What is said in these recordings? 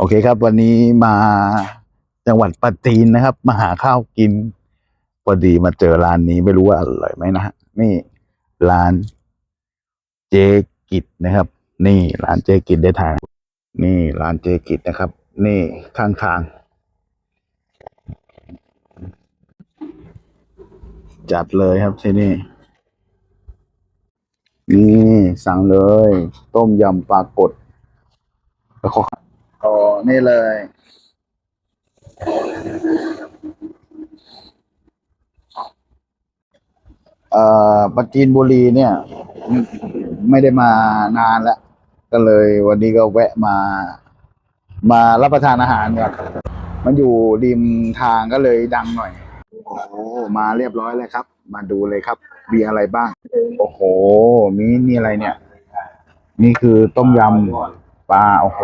โอเคครับ วันนี้มาจังหวัดปัตตีนนะครับ มาหาข้าวกินพอดีมาเจอร้านนี้ไม่รู้ว่าอร่อยไหมนะฮะนี่ร้านเจกิจนะครับ นี่ร้านเจกิจได้ทางนี่ร้านเจกิจนะครับ นี่ข้างทาง จัดเลยครับที่นี่นี่สั่งเลย ต้มยำปลากดแล้วก็ นี่เลย เอ่อปจีนบุรีเนี่ยไม่ไม่ได้มานานแล้ว ก็เลยวันนี้ก็แวะมา มารับประทานอาหารเนี่ยมันอยู่ริมทางก็เลยดังหน่อย โอ้โหมาเรียบร้อยเลยครับ มาดูเลยครับ มีอะไรบ้าง โอ้โห มีนี่อะไรเนี่ย นี่คือต้มยำ ปลาโอ้โห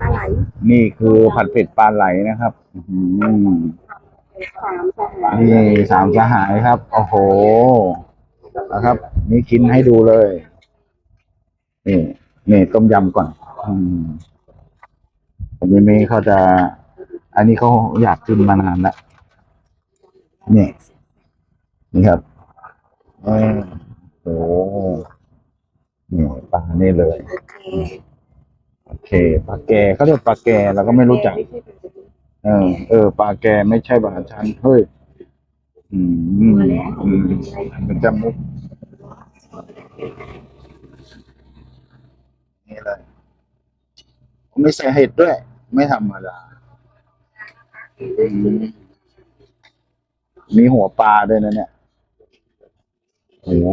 ปลาไหลนี่คือผัดเผ็ดปลาไหลนะครับอื้อหือสามสหายนี่สามสหายครับ โอ้โหนะครับ นี่กินให้ดูเลย นี่นี่ต้มยำก่อน อืมผมยังไม่เขาจะ อันนี้เขาอยากกินมานานแล้วนี่นี่ครับเออโอ้โหนี่ปลานี่เลย โอเค โอเคปลาแกเขาเรียกปลาแกเราก็ไม่รู้จัก เออ เออปลาแกไม่ใช่ปลาชันเฮ้ยอืมอืมมันจะมุกนี่เลยไม่ใส่เห็ดด้วย ไม่ธรรมดาอืมมีหัวปลาด้วยนะเนี่ยโอ้โห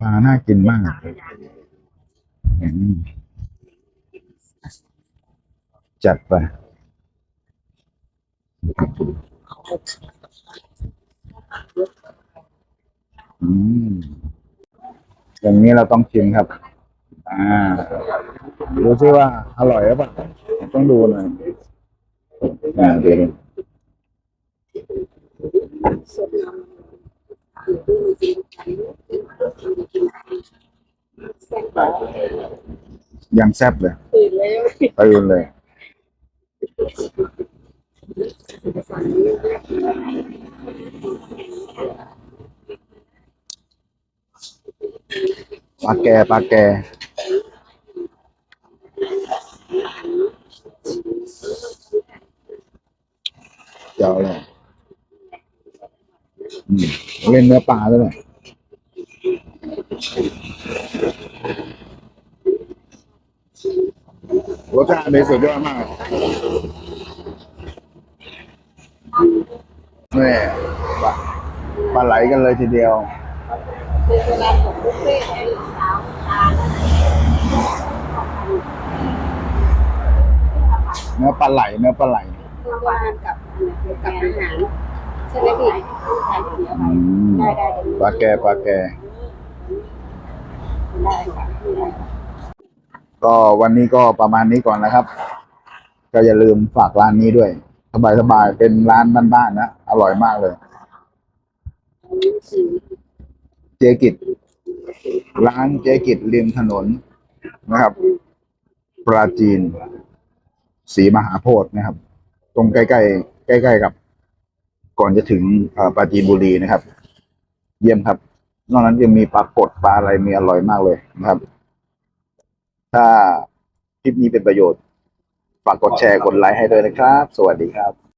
ปลาน่ากินมาก จัดไปอืมอย่างนี้เราต้องชิมครับ อ่าดูซิว่าอร่อยหรือเปล่าต้องดูหน่อยอ่าเดี๋ยวดู ยังแซ่บเลยตื่นแล้วตื่นเลย ปลาแกปลาแกเจ้าเลยอืมเล่นเนื้อปลาด้วยเนี่ย รสชาติในสุดยอดมากแม่ปลาปลาไหลกันเลยทีเดียวเป็นเวลาของบุฟเฟ่ต์ในเช้าทานเนื้อปลาไหลเนื้อปลาไหลตัววานกับกับอาหารใช่ไหมพี่ทานเดียวอืมได้ได้ปลาแกปลาแกได้ค่ะ ก็วันนี้ก็ประมาณนี้ก่อนนะครับ ก็อย่าลืมฝากร้านนี้ด้วย สบายๆเป็นร้านบ้านๆนะอร่อยมากเลย เจกิจร้านเจกิจริมถนนนะครับ ปราจีนศรีมหาโพธิ์นะครับ ตรงใกล้ๆใกล้ ๆ กับ ก่อนจะถึงปราจีนบุรีนะครับ เยี่ยมครับ นอกนั้นยังมีปลากดปลาอะไรมีอร่อยมากเลยนะครับ ถ้าคลิปนี้เป็นประโยชน์ ฝากกดแชร์กดไลค์ให้ด้วยนะครับ สวัสดีครับ